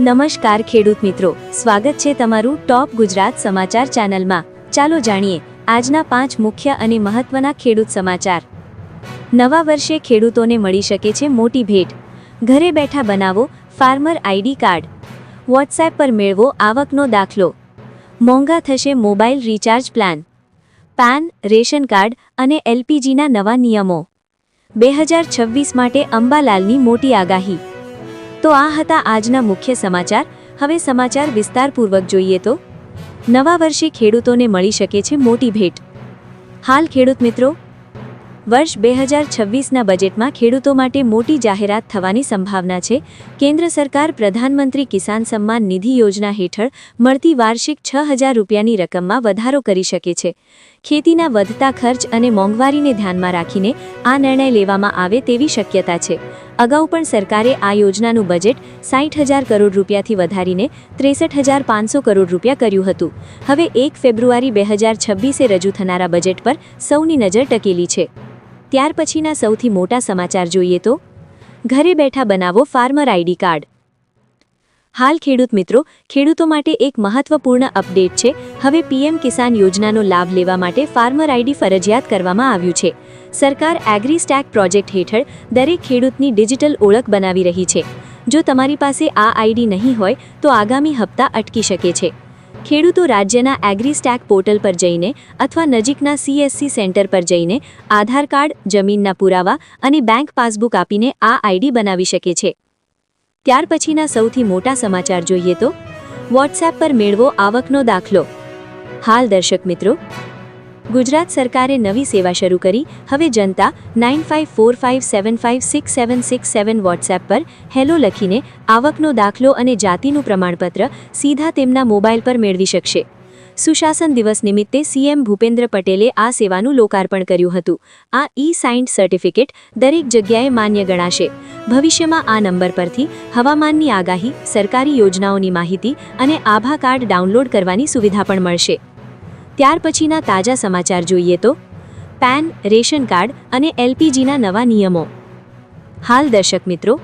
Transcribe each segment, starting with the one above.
નમસ્કાર ખેડૂત મિત્રો, સ્વાગત છે તમારું ટોપ ગુજરાત સમાચાર ચેનલમાં. ચાલો જાણીએ આજના પાંચ મુખ્ય અને મહત્વના ખેડૂત સમાચાર. નવા વર્ષે ખેડૂતોને મળી શકે છે મોટી ભેટ. ઘરે બેઠા બનાવો ફાર્મર આઈડી કાર્ડ. વોટ્સએપ પર મેળવો આવકનો દાખલો. મોંઘા થશે mobile recharge plan. PAN, ration card અને એલપીજીના નવા નિયમો. બે હજાર છવ્વીસ માટે અંબાલાલની મોટી આગાહી. તો આ હતા આજના મુખ્ય સમાચાર. હવે સમાચાર વિસ્તારપૂર્વક જોઈએ તો, નવા વર્ષે ખેડૂતોને મળી શકે છે મોટી ભેટ. હાલ ખેડૂત મિત્રો, વર્ષ બે હજાર છવ્વીસના બજેટમાં ખેડૂતો માટે મોટી જાહેરાત થવાની સંભાવના છે. કેન્દ્ર સરકાર પ્રધાનમંત્રી કિસાન સન્માન નિધિ યોજના હેઠળ મળતી વાર્ષિક છ હજાર રૂપિયાની રકમમાં વધારો કરી શકે છે. ખેતીના વધતા ખર્ચ અને મોંઘવારીને ધ્યાનમાં રાખીને આ નિર્ણય લેવામાં આવે તેવી શક્યતા છે. અગાઉ પણ સરકારે આ યોજનાનું બજેટ સાઠ હજાર કરોડ રૂપિયાથી વધારીને ત્રેસઠ હજાર પાંચસો કરોડ રૂપિયા કર્યું હતું. હવે એક ફેબ્રુઆરી બે હજાર છવ્વીસે રજૂ થનારા બજેટ પર સૌની નજર ટકેલી છે. ત્યાર પછીના સૌથી મોટા સમાચાર જોઈએ તો, ઘરે બેઠા બનાવો ફાર્મર આઈડી કાર્ડ. હાલ ખેડૂત મિત્રો, ખેડૂતો માટે એક મહત્વપૂર્ણ અપડેટ છે. હવે પીએમ કિસાન યોજનાનો લાભ લેવા માટે ફાર્મર આઈડી ફરજિયાત કરવામાં આવ્યું છે. સરકાર એગ્રી સ્ટેક પ્રોજેક્ટ હેઠળ દરેક ખેડૂતની ડિજિટલ ઓળખ બનાવી રહી છે. જો તમારી પાસે આ આઈડી નહીં હોય, તો આગામી હપ્તા અટકી શકે છે. ખેડૂતો રાજ્યના એગ્રી સ્ટેક પોર્ટલ પર જઈને અથવા નજીકના સીએસસી સેન્ટર પર જઈને આધાર કાર્ડ, જમીનના પુરાવા અને બેંક પાસબુક આપીને આ આઈડી બનાવી શકે છે. ત્યાર પછીના સૌથી મોટા સમાચાર જોઈએ તો વોટ્સએપ પર મેળવો આવકનો દાખલો. હાલ દર્શક મિત્રો ગુજરાત સરકારે નવી સેવા શરૂ કરી. હવે જનતા nine five four five seven five six seven six seven WhatsApp પર હેલો લખીને આવકનો દાખલો અને જાતિનું પ્રમાણપત્ર સીધા તેમના મોબાઈલ પર મેળવી શકશે. સુશાસન દિવસ નિમિત્તે સીએમ ભૂપેન્દ્ર પટેલે આ સેવાનું લોકાર્પણ કર્યું હતું. આ ઈ સાઇન્ડ સર્ટિફિકેટ દરેક જગ્યાએ માન્ય ગણાશે. ભવિષ્યમાં આ નંબર પરથી હવામાનની આગાહી, સરકારી યોજનાઓની માહિતી અને આભા કાર્ડ ડાઉનલોડ કરવાની સુવિધા પણ મળશે. ત્યાર પછીના તાજા સમાચાર જોઈએ તો પેન, રેશન કાર્ડ અને એલપીજીના નવા નિયમો. હાલ દર્શક મિત્રો,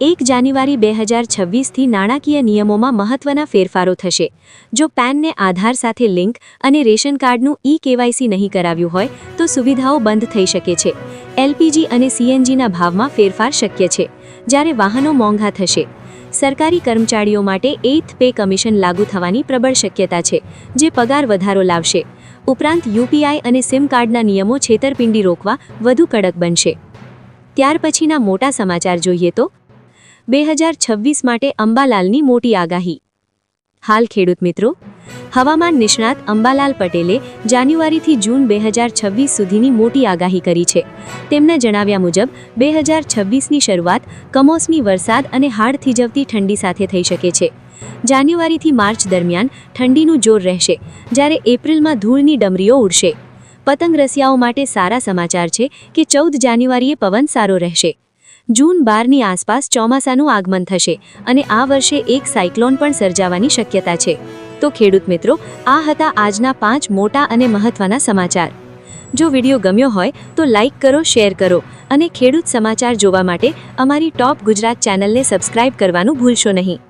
એક જાન્યુઆરી બે હજાર છવ્વીસથી નાણાકીય નિયમોમાં મહત્વના ફેરફારો થશે. જો પેનને આધાર સાથે લિંક અને રેશન કાર્ડનું ઈ કેવાયસી નહીં કરાવ્યું હોય, તો સુવિધાઓ બંધ થઈ શકે છે. એલપીજી અને સીએનજીના ભાવમાં ફેરફાર શક્ય છે. જ્યારે વાહનો મોંઘા થશે. સરકારી કર્મચારીઓ માટે એઇથ પે કમિશન લાગુ થવાની પ્રબળ શક્યતા છે, જે પગાર વધારો લાવશે. ઉપરાંત યુપીઆઈ અને સિમ કાર્ડના નિયમો છેતરપિંડી રોકવા વધુ કડક બનશે. ત્યાર પછીના મોટા સમાચાર જોઈએ તો, બે હજાર છવ્વીસ માટે અંબાલાલની મોટી આગાહી. હાલ ખેડૂત મિત્રો હવામાન નિષ્ણાત અંબાલાલ પટેલે જાન્યુઆરીથી જૂન બે હજાર છવ્વીસ સુધીની મોટી આગાહી કરી છે. તેમના જણાવ્યા મુજબ, બે હજાર છવ્વીસની શરૂઆત કમોસમી વરસાદ અને હાડ થીજવતી ઠંડી સાથે થઈ શકે છે. જાન્યુઆરીથી માર્ચ દરમિયાન ઠંડીનું જોર રહેશે, જ્યારે એપ્રિલમાં ધૂળની ડમરીઓ ઉડશે. પતંગ રસિયાઓ માટે સારા સમાચાર છે કે ચૌદ જાન્યુઆરીએ પવન સારો રહેશે. જૂન બારની આસપાસ ચોમાસાનું આગમન થશે અને આ વર્ષે એક સાયક્લોન પણ સર્જાવાની શક્યતા છે. તો ખેડૂત મિત્રો, આ હતા આજના પાંચ મોટા અને મહત્વના સમાચાર. જો વીડિયો ગમ્યો હોય તો લાઇક કરો, શેર કરો અને ખેડૂત સમાચાર જોવા માટે અમારી ટોપ ગુજરાત ચેનલને સબસ્ક્રાઇબ કરવાનું ભૂલશો નહીં.